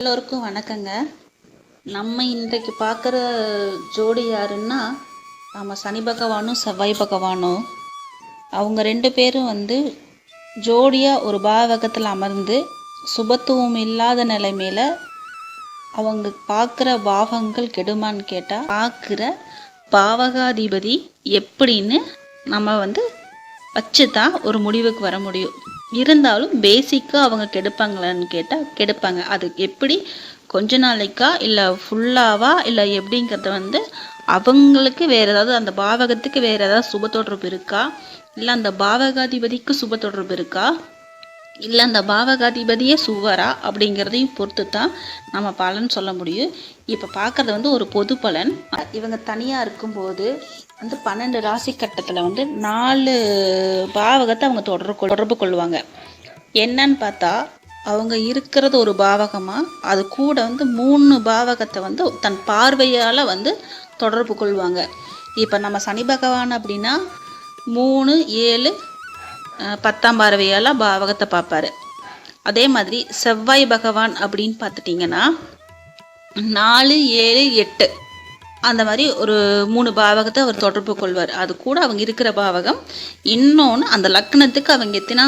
எல்லோருக்கும் வணக்கங்க. நம்ம இன்றைக்கு பார்க்குற ஜோடி யாருன்னா நம்ம சனி பகவானும் செவ்வாய் பகவானும். அவங்க ரெண்டு பேரும் வந்து ஜோடியாக ஒரு பாவகத்தில் அமர்ந்து சுபத்துவம் இல்லாத நிலைமையில் அவங்க பார்க்குற பாவங்கள் கெடுமான்னு கேட்டால் பார்க்குற பாவகாதிபதி எப்படின்னு நம்ம வந்து வச்சு தான் ஒரு முடிவுக்கு வர முடியும். இருந்தாலும் பேசிக்காக அவங்க கெடுப்பாங்களான்னு கேட்டால் கெடுப்பாங்க. அது எப்படி? கொஞ்ச நாளைக்கா? இல்லை ஃபுல்லாவா இல்லை எப்படிங்கிறத வந்து அவங்களுக்கு வேறு ஏதாவது அந்த பாவகத்துக்கு வேறு ஏதாவது சுப தொடர்பு இருக்கா? இல்லை அந்த பாவகாதிபதிக்கு சுப தொடர்பு இருக்கா? இல்லை அந்த பாவகாதிபதியே சுவரா? அப்படிங்கிறதையும் பொறுத்து தான் நம்ம பலன் சொல்ல முடியும். இப்போ பார்க்குறது வந்து ஒரு பொது பலன். இவங்க தனியாக இருக்கும்போது வந்து பன்னெண்டு ராசி கட்டத்தில் வந்து நாலு பாவகத்தை அவங்க தொடர்பு தொடர்பு கொள்வாங்க. என்னன்னு பார்த்தா அவங்க இருக்கிறது ஒரு பாவகமாக அது கூட வந்து மூணு பாவகத்தை வந்து தன் பார்வையால் வந்து தொடர்பு கொள்வாங்க. இப்போ நம்ம சனி பகவான் அப்படின்னா மூணு ஏழு பத்தாம் பார்வையால் பாவகத்தை பார்ப்பாரு. அதே மாதிரி செவ்வாய் பகவான் அப்படின்னு பார்த்துட்டிங்கன்னா நாலு ஏழு எட்டு அந்த மாதிரி ஒரு மூணு பாவகத்தை அவர் தொடர்பு கொள்வார். அது கூட அவங்க இருக்கிற பாவகம் இன்னொன்று அந்த லக்னத்துக்கு அவங்க எத்தினா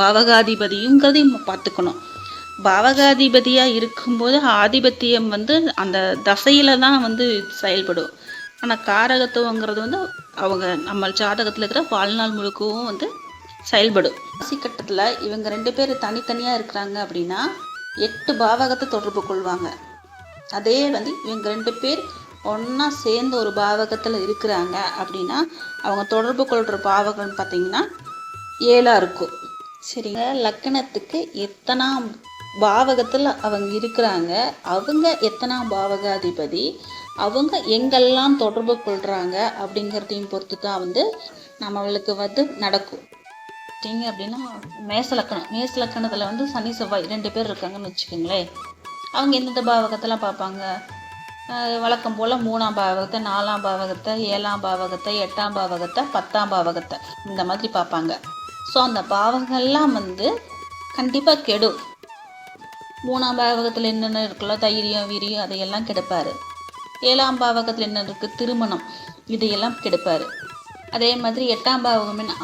பாவகாதிபதியுங்கிறதையும் நம்ம பார்த்துக்கணும். பாவகாதிபதியாக இருக்கும்போது ஆதிபத்தியம் வந்து அந்த தசையில் தான் வந்து செயல்படும். ஆனால் காரகத்துவங்கிறது வந்து அவங்க நம்ம ஜாதகத்தில் இருக்கிற வாழ்நாள் முழுக்கவும் வந்து செயல்படும். ராசி கட்டத்தில் இவங்க ரெண்டு பேர் தனித்தனியாக இருக்கிறாங்க அப்படின்னா எட்டு பாவகத்தை தொடர்பு கொள்வாங்க. அதே வந்து இவங்க ரெண்டு பேர் ஒன்றா சேர்ந்து ஒரு பாவகத்தில் இருக்கிறாங்க அப்படின்னா அவங்க தொடர்பு கொள்கிற பாவகம்னு பார்த்தீங்கன்னா ஏழாக இருக்கும். சரிங்க? லக்கணத்துக்கு எத்தனாம் பாவகத்தில் அவங்க இருக்கிறாங்க? அவங்க எத்தனாம் பாவகாதிபதி? அவங்க எங்கெல்லாம் தொடர்பு கொள்கிறாங்க அப்படிங்கிறதையும் பொறுத்து தான் வந்து நம்மளுக்கு வந்து நடக்கும். பார்த்தீங்க அப்படின்னா மேசலக்கணம். மேசலக்கணத்தில் வந்து சனி செவ்வாய் ரெண்டு பேர் இருக்காங்கன்னு வச்சுக்கோங்களேன். அவங்க எந்தெந்த பாவகத்தெல்லாம் பார்ப்பாங்க? வழக்கம் போல் மூணாம் பாவகத்தை நாலாம் பாவகத்தை ஏழாம் பாவகத்தை எட்டாம் பாவகத்தை பத்தாம் பாவகத்தை இந்த மாதிரி பார்ப்பாங்க. ஸோ அந்த பாவகம்லாம் வந்து கண்டிப்பாக கெடும். மூணாம் பாவகத்தில் என்னென்ன இருக்குல்ல தைரியம் வீரியம் அதையெல்லாம் கெடுப்பார். ஏழாம் பாவகத்தில் என்ன இருக்குது திருமணம் இதையெல்லாம் கெடுப்பார். அதே மாதிரி எட்டாம் பாவகம் என்ன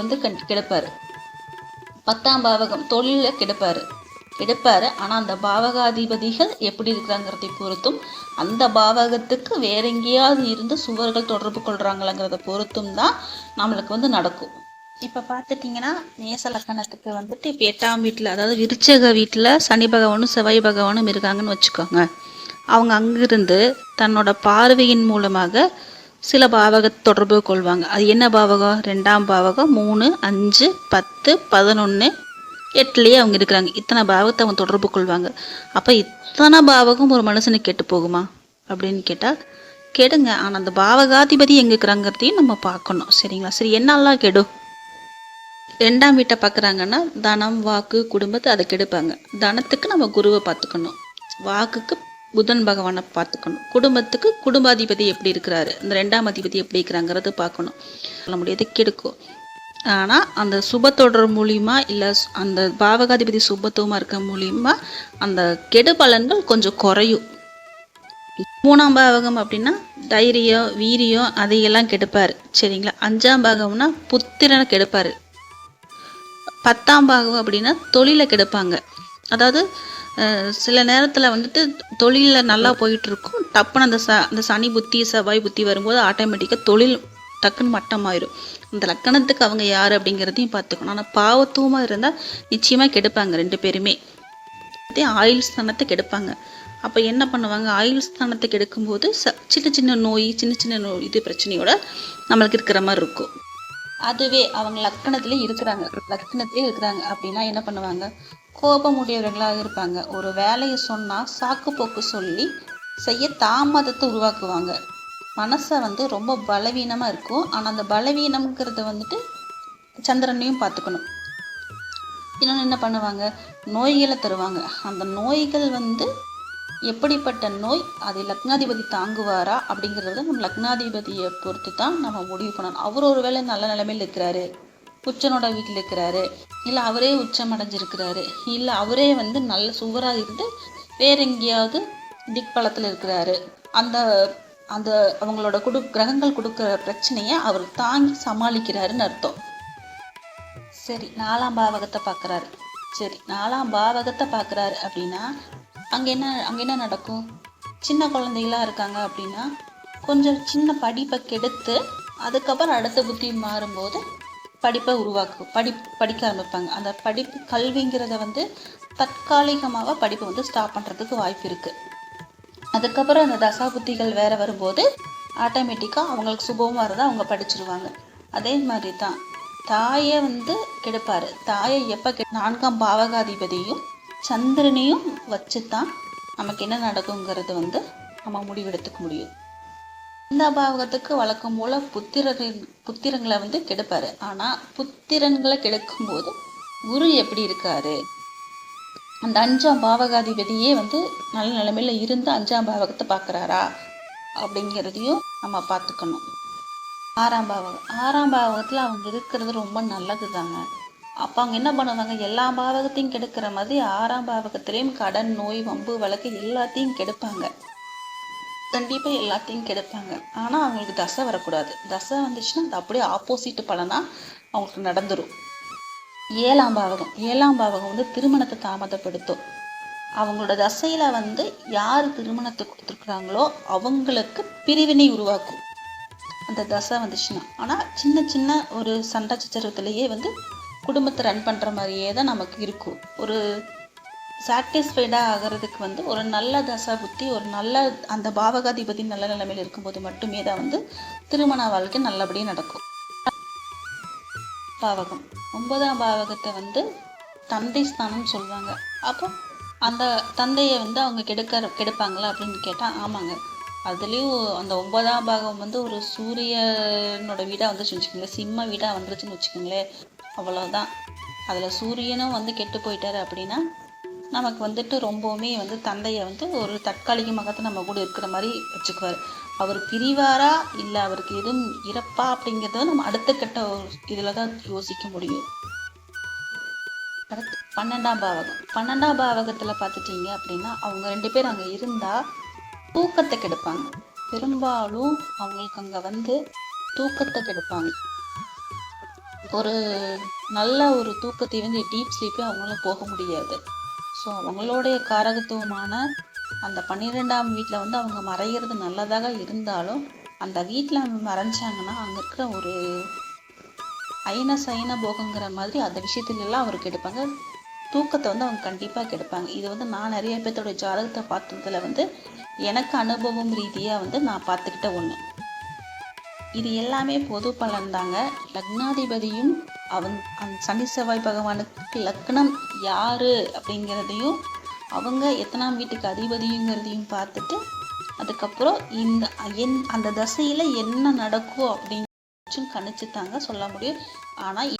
வந்து கண் கெடுப்பார். பத்தாம் பாவகம் தொழிலில் கெடுப்பார். கெடுப்பார். ஆனால் அந்த பாவகாதிபதிகள் எப்படி இருக்கிறாங்கிறதை பொறுத்தும் அந்த பாவகத்துக்கு வேற எங்கேயாவது இருந்து சுவர்கள் தொடர்பு கொள்கிறாங்களாங்கிறத பொறுத்தும் தான் நம்மளுக்கு வந்து நடக்கும். இப்போ பார்த்துட்டிங்கன்னா மேச லக்கணத்துக்கு வந்துட்டு இப்போ எட்டாம் வீட்டில் அதாவது விருச்சக வீட்டில் சனி பகவானும் செவ்வாய் பகவானும் இருக்காங்கன்னு வச்சுக்கோங்க. அவங்க அங்கிருந்து தன்னோட பார்வையின் மூலமாக சில பாவகத்தை தொடர்பு கொள்வாங்க. அது என்ன பாவகம்? ரெண்டாம் பாவகம் மூணு அஞ்சு பத்து பதினொன்று எட்டுலேயே அவங்க இருக்கிறாங்க. இத்தனை பாவகத்தை அவங்க தொடர்பு கொள்வாங்க. அப்போ இத்தனை பாவகம் ஒரு மனுஷனுக்கு கெட்டு போகுமா? அப்படின்னு கேட்டால் கெடுங்க. ஆனால் அந்த பாவகாதிபதி எங்கே இருக்கிறாங்கிறதையும் நம்ம பார்க்கணும். சரிங்களா? சரி என்னெல்லாம் கெடும்? ரெண்டாம் வீட்டை பார்க்குறாங்கன்னா தனம் வாக்கு குடும்பத்தை அதை கெடுப்பாங்க. தனத்துக்கு நம்ம குருவை பார்த்துக்கணும். வாக்குக்கு புதன் பகவானை பார்த்துக்கணும். குடும்பத்துக்கு குடும்பாதிபதி எப்படி இருக்கிறாரு? இந்த ரெண்டாம் அதிபதி எப்படி இருக்கிறாங்கிறது பார்க்கணும். சொல்ல முடியாது கெடுக்கும். ஆனால் அந்த சுபத்தொடர் மூலியமா இல்லை அந்த பாவகாதிபதி சுபத்துவமாக இருக்க மூலியமா அந்த கெடு பலன்கள் கொஞ்சம் குறையும். மூணாம் பாவகம் அப்படின்னா தைரியம் வீரியம் அதையெல்லாம் கெடுப்பார். சரிங்களா? அஞ்சாம் பாகம்னா புத்திரனை கெடுப்பார். பத்தாம் பாகம் அப்படின்னா தொழிலை கெடுப்பாங்க. அதாவது சில நேரத்தில் வந்துட்டு தொழிலில் நல்லா போயிட்டு இருக்கும் டப்புன்னு அந்த ச அந்த சனி புத்தி செவ்வாய் புத்தி வரும்போது ஆட்டோமேட்டிக்காக தொழில் டக்குன்னு மட்டமாயிரும். அந்த லக்கணத்துக்கு அவங்க யார் அப்படிங்கிறதையும் பார்த்துக்கணும். ஆனால் பாவத்துவமாக இருந்தால் நிச்சயமாக கெடுப்பாங்க ரெண்டு பேருமே. அதே ஆயுள் ஸ்தானத்தை கெடுப்பாங்க. அப்போ என்ன பண்ணுவாங்க? ஆயுள் ஸ்தானத்தை கெடுக்கும்போது ச சின்ன சின்ன நோய் சின்ன சின்ன நோய் இது பிரச்சனையோட நம்மளுக்கு இருக்கிற மாதிரி இருக்கும். அதுவே அவங்க லக்கணத்திலே இருக்கிறாங்க. லக்கணத்திலே இருக்கிறாங்க. அப்படின்னா என்ன பண்ணுவாங்க? கோபமுடையவர்களாக இருப்பாங்க. ஒரு வேலையை சொன்னால் சாக்கு போக்கு சொல்லி செய்ய தாமதத்தை உருவாக்குவாங்க. மனசை வந்து ரொம்ப பலவீனமாக இருக்கும். ஆனால் அந்த பலவீனம்ங்கிறத வந்துட்டு சந்திரனையும் பார்த்துக்கணும். இன்னொன்று என்ன பண்ணுவாங்க? நோய்களை தருவாங்க. அந்த நோய்கள் வந்து எப்படிப்பட்ட நோய்? அதை லக்னாதிபதி தாங்குவாரா? அப்படிங்கிறத நம்ம லக்னாதிபதியை பொறுத்து தான் நம்ம முடிவு பண்ணணும். அவர் ஒரு வேளை நல்ல நிலைமையில் இருக்கிறாரு. உச்சனோட வீட்டில் இருக்கிறாரு. இல்லை அவரே உச்சம் அடைஞ்சிருக்கிறாரு இல்லை அவரே வந்து நல்ல சுவராக இருந்து வேற எங்கேயாவது திக்பலத்தில் இருக்கிறாரு. அந்த அந்த அவங்களோட குடு கிரகங்கள் கொடுக்குற பிரச்சனையை அவர் தாங்கி சமாளிக்கிறாருன்னு அர்த்தம். சரி நாலாம் பாவகத்தை பார்க்குறாரு. சரி நாலாம் பாவகத்தை பார்க்குறாரு அப்படின்னா அங்கே என்ன அங்கே என்ன நடக்கும்? சின்ன குழந்தைகளா இருக்காங்க அப்படின்னா கொஞ்சம் சின்ன படிப்பை கெடுத்து அதுக்கப்புறம் அடுத்த புத்தி மாறும்போது படிப்பை உருவாக்கும் படி படிக்க ஆரம்பிப்பாங்க. அந்த படிப்பு கல்விங்கிறத வந்து தற்காலிகமாக படிப்பை வந்து ஸ்டாப் பண்ணுறதுக்கு வாய்ப்பு இருக்குது அதுக்கப்புறம் அந்த தசா புத்திகள் வேற வரும்போது ஆட்டோமேட்டிக்காக அவங்களுக்கு சுபமாக இருந்தால் அவங்க படிச்சிருவாங்க. அதே மாதிரி தான் தாயை வந்து கெடுப்பார். தாயை எப்போ கெ நான்காம் பாவகாதிபதியும் சந்திரனையும் வச்சு தான் நமக்கு என்ன நடக்குங்கிறது வந்து நம்ம முடிவெடுத்துக்க முடியும். இந்த பாவகத்துக்கு வழக்கம் போல புத்திரரின் புத்திரங்களை வந்து கெடுப்பாரு. ஆனா புத்திரன்களை கெடுக்கும் போது குரு எப்படி இருக்காரு? அந்த அஞ்சாம் பாவகாதிபதியே வந்து நல்ல நிலைமையில இருந்து அஞ்சாம் பாவகத்தை பாக்குறாரா அப்படிங்கிறதையும் நம்ம பார்த்துக்கணும். ஆறாம் பாவகம் ஆறாம் பாவகத்துல அவங்க இருக்கிறது ரொம்ப நல்லது தாங்க அப்போ அவங்க என்ன பண்ணுவாங்க? எல்லா பாவகத்தையும் கெடுக்கிற மாதிரி ஆறாம் பாவகத்திலையும் கடன் நோய் வம்பு வழக்கு எல்லாத்தையும் கெடுப்பாங்க. கண்டிப்பாக எல்லாத்தையும் கெடுப்பாங்க. ஆனால் அவங்களுக்கு தசை வரக்கூடாது. தசை வந்துச்சுன்னா அது அப்படியே ஆப்போசிட் பலனாக அவங்களுக்கு நடந்துடும் ஏழாம் பாவகம். ஏழாம் பாவகம் வந்து திருமணத்தை தாமதப்படுத்தும். அவங்களோட தசையில் வந்து யார் திருமணத்தை கொடுத்துருக்குறாங்களோ அவங்களுக்கு பிரிவினை உருவாக்கும். அந்த தசை வந்துச்சுன்னா. ஆனால் சின்ன சின்ன ஒரு சண்டை சச்சரவுத்திலேயே வந்து குடும்பத்தை ரன் பண்ணுற மாதிரியே தான் நமக்கு இருக்கும். ஒரு சாட்டிஸ்ஃபைடாக ஆகிறதுக்கு வந்து ஒரு நல்ல தசா புத்தி ஒரு நல்ல அந்த பாவகாதிபதி நல்ல நிலைமையில் இருக்கும்போது மட்டுமே தான் வந்து திருமண வாழ்க்கை நல்லபடியாக நடக்கும். பாவகம். ஒன்பதாம் பாவகத்தை வந்து தந்தை ஸ்தானம் சொல்லுவாங்க அப்போ அந்த தந்தையை வந்து அவங்க கெடுக்க கெடுப்பாங்களா அப்படின்னு கேட்டால் ஆமாங்க. அதுலேயும் அந்த ஒன்பதாம் பாகம் வந்து ஒரு சூரியனோட வீடாக வந்துச்சுன்னு வச்சுக்கோங்களேன். சிம்ம வீடாக வந்துருச்சுன்னு வச்சுக்கோங்களேன். அவ்வளோதான் அதில் சூரியனும் வந்து கெட்டு போயிட்டார் அப்படின்னா நமக்கு வந்துட்டு ரொம்பவுமே வந்து தந்தையை வந்து ஒரு தற்காலிகமாக நம்ம கூட இருக்கிற மாதிரி வச்சுக்குவார். அவர் பிரிவாரா இல்லை அவருக்கு எதுவும் இறப்பா அப்படிங்கிறத நம்ம அடுத்த கட்ட இதில் தான் யோசிக்க முடியும். அடுத்து பன்னெண்டாம் பாவகம். பன்னெண்டாம் பாவகத்தில் பார்த்துட்டீங்க அப்படின்னா அவங்க ரெண்டு பேர் அங்கே இருந்தால் தூக்கத்தை கெடுப்பாங்க. பெரும்பாலும் அவங்களுக்கு அங்கே வந்து தூக்கத்தை கெடுப்பாங்க. ஒரு நல்ல ஒரு தூக்கத்தை வந்து டீப் ஸ்லீப்பே அவங்களால போக முடியாது. ஸோ அவங்களுடைய காரகத்துவமான அந்த பன்னிரெண்டாம் வீட்டில் வந்து அவங்க மறைகிறது நல்லதாக இருந்தாலும் அந்த வீட்டில் மறைஞ்சாங்கன்னா அங்கே இருக்கிற ஒரு ஐன சைன போகங்கிற மாதிரி அந்த விஷயத்துலலாம் அவர் கெடுப்பாங்க. தூக்கத்தை வந்து அவங்க கண்டிப்பாக கெடுப்பாங்க. இது வந்து நான் நிறைய பேர்த்தோட ஜாதகத்தை பார்த்ததுல வந்து எனக்கு அனுபவம் ரீதியாக வந்து நான் பார்த்துக்கிட்ட ஒன்று இது எல்லாமே பொது பலன் தாங்க லக்னாதிபதியும் அவன் அந்த சனி செவ்வாய் பகவானுக்கு லக்னம் யாரு அப்படிங்கிறதையும் அவங்க எத்தனாம் வீட்டுக்கு அதிபதிங்கிறதையும் பார்த்துட்டு அதுக்கப்புறம் இந்த என் அந்த தசையில் என்ன நடக்கும் அப்படின்னு கணிச்சு தாங்க சொல்ல முடியும். ஆனால்